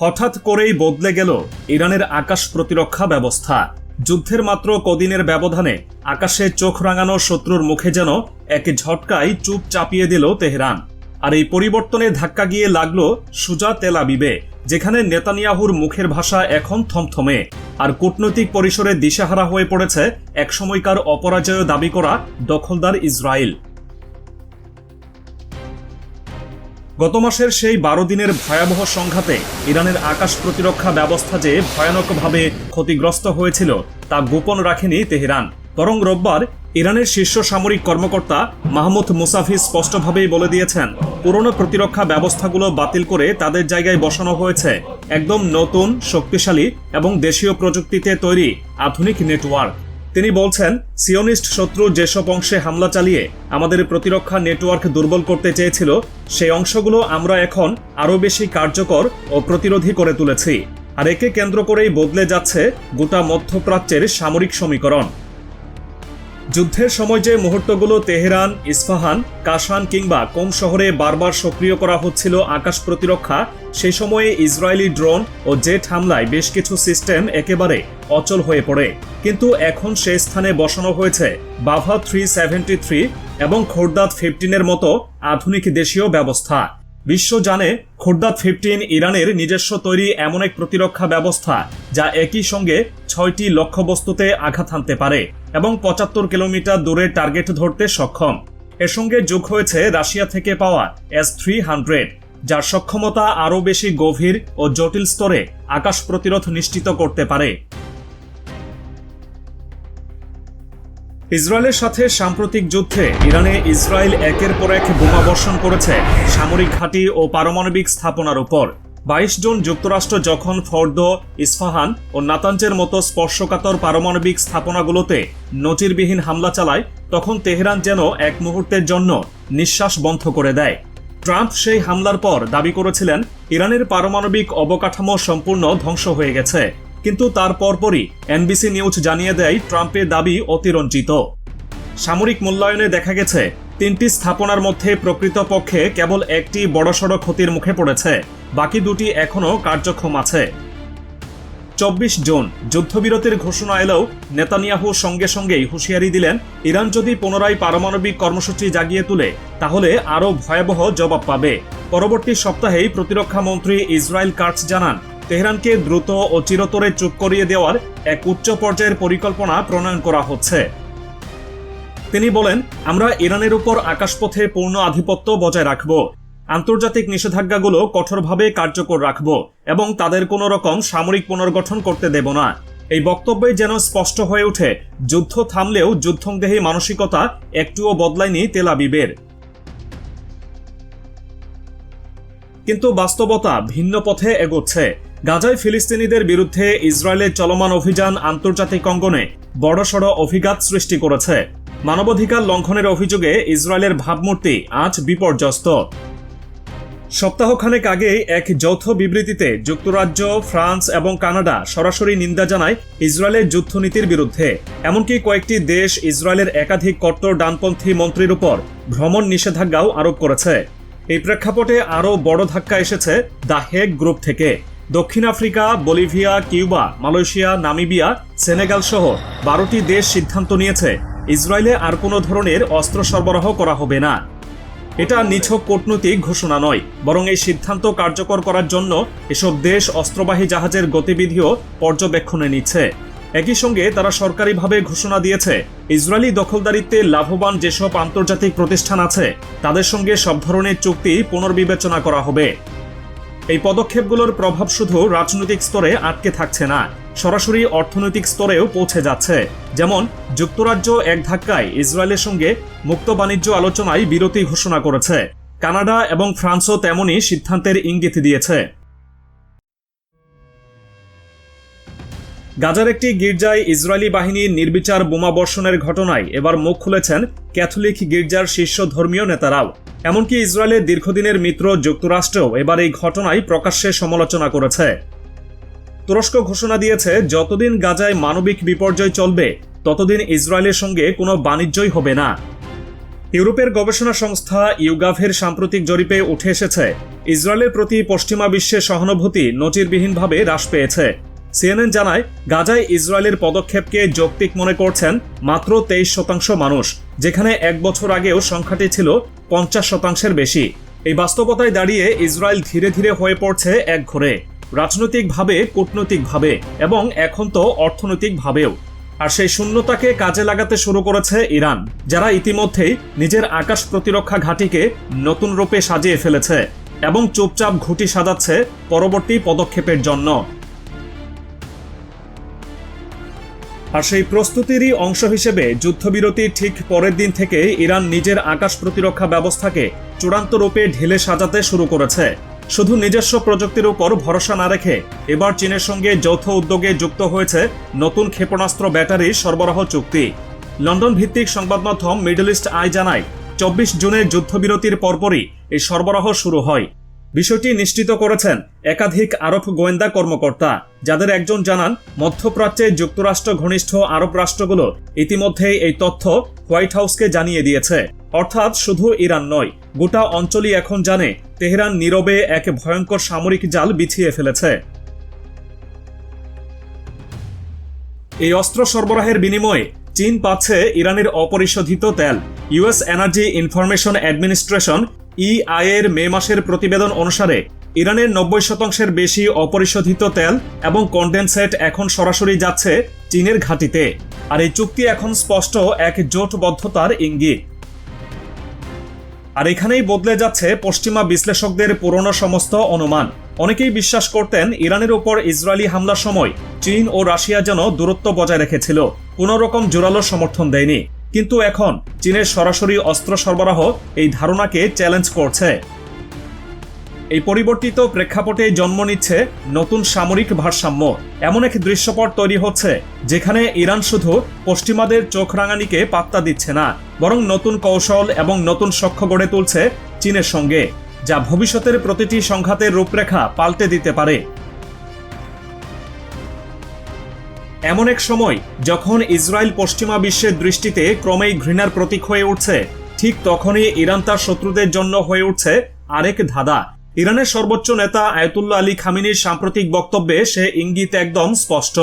হঠাৎ করেই বদলে গেল ইরানের আকাশ প্রতিরক্ষা ব্যবস্থা। যুদ্ধের মাত্র কদিনের ব্যবধানে আকাশে চোখ রাঙানো শত্রুর মুখে যেন এক ঝটকায় চুপ চাপিয়ে দিল তেহরান। আর এই পরিবর্তনে ধাক্কা গিয়ে লাগল সুজা তেলাবিবে যেখানে নেতানিয়াহুর মুখের ভাষা এখন থমথমে। আর কূটনৈতিক পরিসরে দিশাহারা হয়ে পড়েছে একসময়কার অপরাজয় দাবি করা দখলদার ইসরায়েল। গত মাসের সেই বারো দিনের ভয়াবহ সংঘাতে ইরানের আকাশ প্রতিরক্ষা ব্যবস্থা যে ভয়ানকভাবে ক্ষতিগ্রস্ত হয়েছিল, তা গোপন রাখেনি তেহরান। বরং রোববার ইরানের শীর্ষ সামরিক কর্মকর্তা মাহমুদ মুসাফি স্পষ্টভাবেই বলে দিয়েছেন, পুরনো প্রতিরক্ষা ব্যবস্থাগুলো বাতিল করে তাদের জায়গায় বসানো হয়েছে। একদম নতুন, শক্তিশালী এবং দেশীয় প্রযুক্তিতে তৈরি আধুনিক নেটওয়ার্ক। তিনি বলছেন, সিওনিস্ট শত্রু যেসব অংশে হামলা চালিয়ে আমাদের প্রতিরক্ষা নেটওয়ার্ক দুর্বল করতে চেয়েছিল সেই অংশগুলো আমরা এখন আরও বেশি কার্যকর ও প্রতিরোধী করে তুলেছি। আর একে কেন্দ্র করেই বদলে যাচ্ছে গোটা মধ্যপ্রাচ্যের সামরিক সমীকরণ। যুদ্ধের সময় যে মুহূর্তগুলো তেহরান ইস্পাহান কাশান কিংবা কোম শহরে বারবার সক্রিয় করা হচ্ছিল আকাশ প্রতিরক্ষা সেই সময়ে ইসরায়েলি ড্রোন ও জেট হামলায় বেশ কিছু সিস্টেম একেবারে অচল হয়ে পড়ে। কিন্তু এখন সে স্থানে বসানো হয়েছে বাভা থ্রি সেভেন্টি থ্রি এবং খোরদাত ফিফটিনের মতো আধুনিক দেশীয় ব্যবস্থা। বিশ্ব জানে খোরদাত ফিফটিন ইরানের নিজস্ব তৈরি এমন এক প্রতিরক্ষা ব্যবস্থা যা একই সঙ্গে ছয়টি লক্ষ্যবস্তুতে আঘাত হানতে পারে। এবং পঁচাত্তর কিলোমিটার দূরে টার্গেট ধরতে সক্ষম। এর সঙ্গে যোগ হয়েছে রাশিয়া থেকে পাওয়া এস থ্রি হান্ড্রেড, যার সক্ষমতা আরও বেশি গভীর ও জটিল স্তরে আকাশ প্রতিরোধ নিশ্চিত করতে পারে। ইসরায়েলের সাথে সাম্প্রতিক যুদ্ধে ইরানে ইসরায়েল একের পর এক বোমা বর্ষণ করেছে সামরিক ঘাঁটি ও পারমাণবিক স্থাপনার উপর। বাইশ জুন যুক্তরাষ্ট্র যখন ফর্দ ইস্পাহান ও নাতাঞ্জের মতো স্পর্শকাতর পারমাণবিক স্থাপনাগুলোতে নজিরবিহীন হামলা চালায়, তখন তেহরান যেন এক মুহূর্তের জন্য নিঃশ্বাস বন্ধ করে দেয়। ট্রাম্প সেই হামলার পর দাবি করেছিলেন, ইরানের পারমাণবিক অবকাঠামো সম্পূর্ণ ধ্বংস হয়ে গেছে। কিন্তু তার পরপরই এনবিসি নিউজ জানিয়ে দেয়, ট্রাম্পের দাবি অতিরঞ্জিত। সামরিক মূল্যায়নে দেখা গেছে, তিনটি স্থাপনার মধ্যে প্রকৃতপক্ষে কেবল একটি বড়সড় ক্ষতির মুখে পড়েছে। বাকি দুটি এখনও কার্যক্ষম আছে। চব্বিশ জুন, যুদ্ধবিরতির ঘোষণা এলেও নেতানিয়াহু সঙ্গে সঙ্গেই হুঁশিয়ারি দিলেন, ইরান যদি পুনরায় পারমাণবিক কর্মসূচি জাগিয়ে তুলে, তাহলে আরও ভয়াবহ জবাব পাবে। পরবর্তী সপ্তাহেই প্রতিরক্ষা মন্ত্রী ইসরায়েল কার্টস জানান, তেহরানকে দ্রুত ও চিরতরে চুপ করিয়ে দেওয়ার এক উচ্চ পর্যায়ের পরিকল্পনা প্রণয়ন করা হচ্ছে। তিনি বলেন, আমরা ইরানের উপর আকাশপথে পূর্ণ আধিপত্য বজায় রাখব। আন্তর্জাতিক নিষেধাজ্ঞাগুলো কঠোরভাবে কার্যকর রাখব এবং তাদের কোনো রকম সামরিক পুনর্গঠন করতে দেব না। এই বক্তব্যে যেন স্পষ্ট হয়ে ওঠে, যুদ্ধ থামলেও যুদ্ধংদেহী মানসিকতা একটুও বদলায়নি তেলাবিবের কিন্তু বাস্তবতা ভিন্ন পথে এগোচ্ছে। গাজায় ফিলিস্তিনিদের বিরুদ্ধে ইসরায়েলের চলমান অভিযান আন্তর্জাতিক অঙ্গনে বড়সড় অভিঘাত সৃষ্টি করেছে। মানবাধিকার লঙ্ঘনের অভিযোগে ইসরায়েলের ভাবমূর্তি আজ বিপর্যস্ত। সপ্তাহখানেক আগে এক যৌথ বিবৃতিতে যুক্তরাজ্য, ফ্রান্স এবং কানাডা সরাসরি নিন্দা জানায় ইসরায়েলের যুদ্ধনীতির বিরুদ্ধে। এমনকি কয়েকটি দেশ ইসরায়েলের একাধিক কট্টর ডানপন্থী মন্ত্রীর উপর ভ্রমণ নিষেধাজ্ঞাও আরোপ করেছে। এই প্রেক্ষাপটে আরও বড় ধাক্কা এসেছে দ্য হেগ গ্রুপ থেকে। দক্ষিণ Africa, Bolivia, Cuba, Malaysia, Namibia, Senegal সহ বারোটি দেশ সিদ্ধান্ত নিয়েছে, ইসরায়েলে আর কোনো ধরনের অস্ত্র সরবরাহ করা হবে না। এটা নিছক কূটনৈতিক ঘোষণা নয়, বরং এই সিদ্ধান্ত কার্যকর করার জন্য এসব দেশ অস্ত্রবাহী জাহাজের গতিবিধিও পর্যবেক্ষণে নিচ্ছে। একই সঙ্গে তারা সরকারিভাবে ঘোষণা দিয়েছে, ইসরায়েলি দখলদারিত্বে লাভবান যেসব আন্তর্জাতিক প্রতিষ্ঠান আছে, তাদের সঙ্গে সব ধরনের চুক্তি পুনর্বিবেচনা করা হবে। এই পদক্ষেপগুলোর প্রভাব শুধু রাজনৈতিক স্তরে আটকে থাকছে না সরাসরি অর্থনৈতিক স্তরেও পৌঁছে যাচ্ছে। যেমন, যুক্তরাজ্য এক ধাক্কায় ইসরায়েলের সঙ্গে মুক্ত বাণিজ্য আলোচনায় বিরতি ঘোষণা করেছে। কানাডা এবং ফ্রান্সও তেমনই সিদ্ধান্তের ইঙ্গিত দিয়েছে। গাজার একটি গির্জায় ইসরায়েলি বাহিনীর নির্বিচার বোমা বর্ষণের ঘটনায় এবার মুখ খুলেছেন ক্যাথলিক গির্জার শীর্ষ ধর্মীয় নেতারাও। এমনকি ইসরায়েলের দীর্ঘদিনের মিত্র যুক্তরাষ্ট্রও এবার এই ঘটনায় প্রকাশ্যে সমালোচনা করেছে। তুরস্ক ঘোষণা দিয়েছে, যতদিন গাজায় মানবিক বিপর্যয় চলবে, ততদিন ইসরায়েলের সঙ্গে কোনো বাণিজ্যই হবে না। ইউরোপের গবেষণা সংস্থা ইউগাভের সাম্প্রতিক জরিপে উঠে এসেছে, ইসরায়েলের প্রতি পশ্চিমা বিশ্বের সহানুভূতি নজিরবিহীনভাবে হ্রাস পেয়েছে। সিএনএন জানায়, গাজায় ইসরায়েলের পদক্ষেপকে যৌক্তিক মনে করছেন মাত্র তেইশ শতাংশ মানুষ, যেখানে এক বছর আগেও সংখ্যাটি ছিল পঞ্চাশ শতাংশের বেশি। এই বাস্তবতায় দাঁড়িয়ে ইসরায়েল ধীরে ধীরে হয়ে পড়ছে এক ঘরে। রাজনৈতিকভাবে, কূটনৈতিকভাবে এবং এখন তো অর্থনৈতিকভাবেও। আর সেই শূন্যতাকে কাজে লাগাতে শুরু করেছে ইরান, যারা ইতিমধ্যেই নিজের আকাশ প্রতিরক্ষা ঘাঁটিকে নতুন রূপে সাজিয়ে ফেলেছে এবং চুপচাপ ঘুটি সাজাচ্ছে পরবর্তী পদক্ষেপের জন্য। আর সেই প্রস্তুতিরই অংশ হিসেবে যুদ্ধবিরতির ঠিক পরের দিন থেকে ইরান নিজের আকাশ প্রতিরক্ষা ব্যবস্থাকে চূড়ান্ত রূপে ঢেলে সাজাতে শুরু করেছে। শুধু নিজস্ব প্রযুক্তির উপর ভরসা না রেখে এবার চীনের সঙ্গে যৌথ উদ্যোগে যুক্ত হয়েছে নতুন ক্ষেপণাস্ত্র ব্যাটারি সরবরাহ চুক্তি। লন্ডন ভিত্তিক সংবাদ মাধ্যম মিডল ইস্ট আই জানায়, চব্বিশ জুনের যুদ্ধবিরতির পরপরই এই সরবরাহ শুরু হয়। বিষয়টি নিশ্চিত করেছেন একাধিক আরব গোয়েন্দা কর্মকর্তা, যাদের একজন জানান, মধ্যপ্রাচ্যে যুক্তরাষ্ট্র ঘনিষ্ঠ আরব রাষ্ট্রগুলো ইতিমধ্যেই এই তথ্য হোয়াইট হাউসকে জানিয়ে দিয়েছে। অর্থাৎ শুধু ইরান নয়, গোটা অঞ্চলই এখন জানে তেহরান নীরবে এক ভয়ঙ্কর সামরিক জাল বিছিয়ে ফেলেছে। এই অস্ত্র সরবরাহের বিনিময়ে চীন পাচ্ছে ইরানের অপরিশোধিত তেল। US energy information administration EIA এর মে মাসের প্রতিবেদন অনুসারে ইরানের নব্বই শতাংশের বেশি অপরিশোধিত তেল এবং কন্ডেনসেট এখন সরাসরি যাচ্ছে চীনের ঘাঁটিতে। আর এই চুক্তি এখন স্পষ্ট এক জোটবদ্ধতার ইঙ্গিত। আর এখানেই বদলে যাচ্ছে পশ্চিমা বিশ্লেষকদের পুরনো সমস্ত অনুমান। অনেকেই বিশ্বাস করতেন ইরানের উপর ইসরায়েলি হামলার সময় চীন ও রাশিয়া যেন দূরত্ব বজায় রেখেছিল, কোনো রকম জোরালো সমর্থন দেয়নি। কিন্তু এখন চীনের সরাসরি অস্ত্র সরবরাহ এই ধারণাকে চ্যালেঞ্জ করছে। এই পরিবর্তিত প্রেক্ষাপটে জন্ম নিচ্ছে নতুন সামরিক ভারসাম্য। এমন এক দৃশ্যপট তৈরি হচ্ছে, যেখানে ইরান শুধু পশ্চিমাদের চোখ রাঙানিকে পাত্তা দিচ্ছে না, বরং নতুন কৌশল এবং নতুন সখ্য গড়ে তুলছে চীনের সঙ্গে, যা ভবিষ্যতের প্রতিটি সংঘাতের রূপরেখা পাল্টে দিতে পারে। এমন এক সময়, যখন ইসরায়েল পশ্চিমা বিশ্বের দৃষ্টিতে ক্রমেই ঘৃণার প্রতীক হয়ে উঠছে, ঠিক তখনই ইরান তার শত্রুদের জন্য হয়ে উঠছে আরেক ধাঁধা। ইরানের সর্বোচ্চ নেতা আয়তুল্লাহ আলী খামিনির সাম্প্রতিক বক্তব্যে সে ইঙ্গিত একদম স্পষ্ট।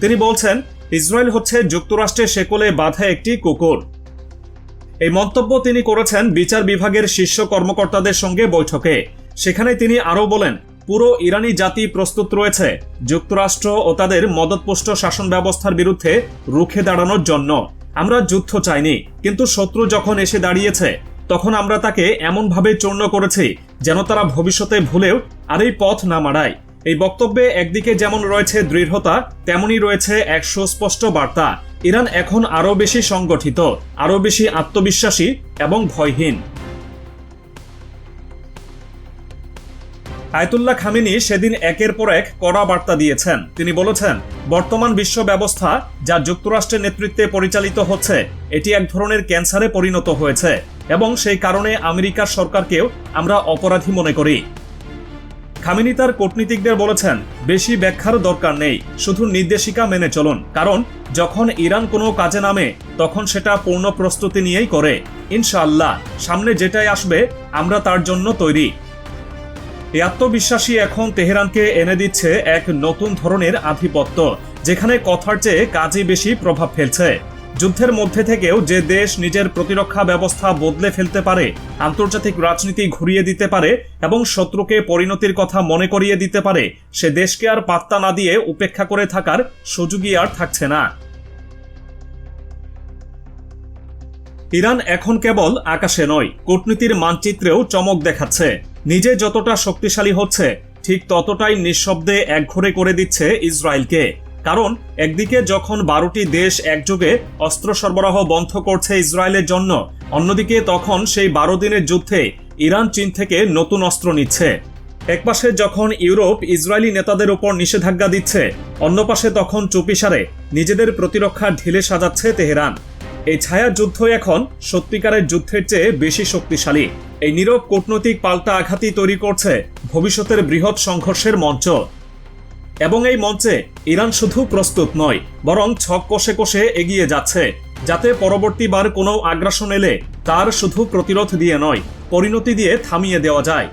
তিনি বলছেন, ইসরায়েল হচ্ছে যুক্তরাষ্ট্রের শেকলে বাঁধা একটি কুকুর। এই মন্তব্য তিনি করেছেন বিচার বিভাগের শীর্ষ কর্মকর্তাদের সঙ্গে বৈঠকে। সেখানে তিনি আরও বলেন, পুরো ইরানি জাতি প্রস্তুত রয়েছে যুক্তরাষ্ট্র ও তাদের মদতপুষ্ট শাসন ব্যবস্থার বিরুদ্ধে রুখে দাঁড়ানোর জন্য। আমরা যুদ্ধ চাইনি, কিন্তু শত্রু যখন এসে দাঁড়িয়েছে, তখন আমরা তাকে এমনভাবে চূর্ণ করেছি যেন তারা ভবিষ্যতে ভুলেও আর এই পথ না মারায় এই বক্তব্যে একদিকে যেমন রয়েছে দৃঢ়তা, তেমনই রয়েছে এক সুস্পষ্ট বার্তা। ইরান এখন আরও বেশি সংগঠিত, আরও বেশি আত্মবিশ্বাসী এবং ভয়হীন। আয়তুল্লাহ খামিনি সেদিন একের পর এক কড়া বার্তা দিয়েছেন। তিনি বলেছেন, বর্তমান বিশ্ব ব্যবস্থা যা যুক্তরাষ্ট্রের নেতৃত্বে পরিচালিত হচ্ছে, এটি এক ধরনের ক্যান্সারে পরিণত হয়েছে। এবং সেই কারণে আমেরিকার সরকারকেও আমরা অপরাধী মনে করি। খামিনি তার কূটনীতিকদের বলেছেন, বেশি ব্যাখ্যার দরকার নেই, শুধু নির্দেশিকা মেনে চলুন। কারণ, যখন ইরান কোনো কাজে নামে, তখন সেটা পূর্ণ প্রস্তুতি নিয়েই করে। ইনশাআল্লাহ, সামনে যেটাই আসবে, আমরা তার জন্য তৈরি। এই আত্মবিশ্বাসী এখন তেহরানকে এনে দিচ্ছে এক নতুন ধরনের আধিপত্য, যেখানে কথার চেয়ে কাজই বেশি প্রভাব ফেলছে। যুদ্ধের মধ্যে থেকেও যে দেশ নিজের প্রতিরক্ষা ব্যবস্থা বদলে ফেলতে পারে, আন্তর্জাতিক রাজনীতি ঘুরিয়ে দিতে পারে এবং শত্রুকে পরিণতির কথা মনে করিয়ে দিতে পারে, সে দেশকে আর পাত্তা না দিয়ে উপেক্ষা করে থাকার সুযোগই আর থাকছে না। ইরান এখন কেবল আকাশে নয়, কূটনীতির মানচিত্রেও চমক দেখাচ্ছে। নিজে যতটা শক্তিশালী হচ্ছে, ঠিক ততটাই নিঃশব্দে একঘরে করে দিচ্ছে ইসরায়েলকে। কারণ একদিকে যখন বারোটি দেশ একযোগে অস্ত্র সরবরাহ বন্ধ করছে ইসরায়েলের জন্য, অন্যদিকে তখন সেই বারো দিনের যুদ্ধে ইরান চীন থেকে নতুন অস্ত্র নিচ্ছে। একপাশে যখন ইউরোপ ইসরায়েলি নেতাদের উপর নিষেধাজ্ঞা দিচ্ছে, অন্য পাশে তখন চুপিসারে নিজেদের প্রতিরক্ষা ঢিলে সাজাচ্ছে তেহরান। এই ছায়া যুদ্ধ এখন সত্যিকারের যুদ্ধের চেয়ে বেশি শক্তিশালী। এই নীরব কূটনৈতিক পাল্টা আঘাতই তৈরি করছে ভবিষ্যতের বৃহৎ সংঘর্ষের মঞ্চ। এবং এই মঞ্চে ইরান শুধু প্রস্তুত নয়, বরং ছক কষে কষে এগিয়ে যাচ্ছে, যাতে পরবর্তীবার কোনো আগ্রাসন এলে তার শুধু প্রতিরোধ দিয়ে নয়, পরিণতি দিয়ে থামিয়ে দেওয়া যায়।